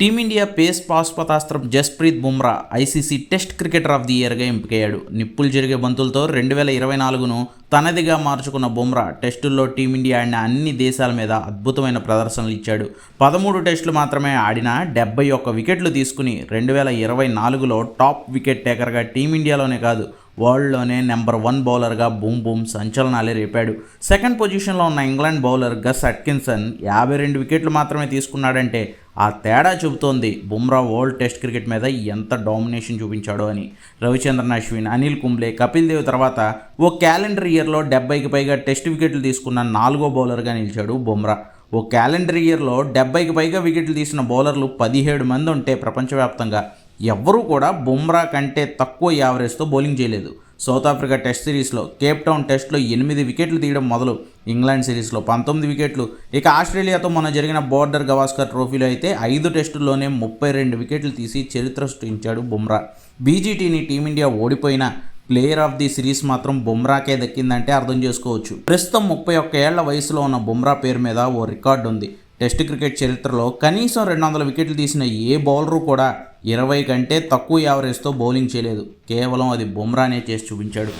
Team India pace పాశుపతాస్త్రం Jasprit Bumrah ICC test cricketer of the ఇయర్గా ఎంపికయ్యాడు. నిప్పులు జరిగే బంతులతో రెండు వేల ఇరవై నాలుగును తనదిగా మార్చుకున్న బుమ్రా టెస్టుల్లో టీమిండియా ఆడిన అన్ని దేశాల మీద అద్భుతమైన ప్రదర్శనలు ఇచ్చాడు. పదమూడు టెస్టులు మాత్రమే ఆడిన డెబ్బై ఒక్క వికెట్లు తీసుకుని రెండు వేల ఇరవై నాలుగులో టాప్ వికెట్ టేకర్గా టీమిండియాలోనే కాదు వరల్డ్లోనే నెంబర్ వన్ బౌలర్గా బూమ్ బూమ్ సంచలనాలే రేపాడు. సెకండ్ పొజిషన్లో ఉన్న ఇంగ్లాండ్ బౌలర్ గస్ అట్కిన్సన్ యాభై రెండు వికెట్లు మాత్రమే తీసుకున్నాడంటే ఆ తేడా చెబుతోంది బుమ్రా వరల్డ్ టెస్ట్ క్రికెట్ మీద ఎంత డామినేషన్ చూపించాడో అని. రవిచంద్రన్ అశ్విన్ అనిల్ కుంబ్లే కపిల్ దేవ్ తర్వాత ఓ క్యాలెండర్ ఇయర్లో డెబ్బైకి పైగా టెస్ట్ వికెట్లు తీసుకున్న నాలుగో బౌలర్గా నిలిచాడు బుమ్రా. ఓ క్యాలెండర్ ఇయర్లో డెబ్బైకి పైగా వికెట్లు తీసిన బౌలర్లు పదిహేడు మంది ఉంటే ప్రపంచవ్యాప్తంగా ఎవ్వరూ కూడా బుమ్రా కంటే తక్కువ యావరేజ్తో బౌలింగ్ చేయలేదు. సౌత్ ఆఫ్రికా టెస్ట్ సిరీస్లో కేప్ టౌన్ టెస్ట్లో ఎనిమిది వికెట్లు తీయడం మొదలు. ఇంగ్లాండ్ సిరీస్లో పంతొమ్మిది వికెట్లు. ఇక ఆస్ట్రేలియాతో మొన్న జరిగిన బోర్డర్ గవాస్కర్ ట్రోఫీలో అయితే ఐదు టెస్టుల్లోనే ముప్పై రెండు వికెట్లు తీసి చరిత్ర సృష్టించాడు బుమ్రా. బీజీటీని టీమిండియా ఓడిపోయిన ప్లేయర్ ఆఫ్ ది సిరీస్ మాత్రం బుమ్రాకే దక్కిందంటే అర్థం చేసుకోవచ్చు. ప్రస్తుతం ముప్పై ఒక్క ఏళ్ళ వయసులో ఉన్న బుమ్రా పేరు మీద ఓ రికార్డు ఉంది టెస్ట్ క్రికెట్ చరిత్రలో కనీసం రెండు వందల వికెట్లు తీసిన ఏ బౌలరు కూడా ఇరవై కంటే తక్కువ యావరేజ్తో బౌలింగ్ చేయలేదు కేవలం అది బుమ్రానే చేసి చూపించాడు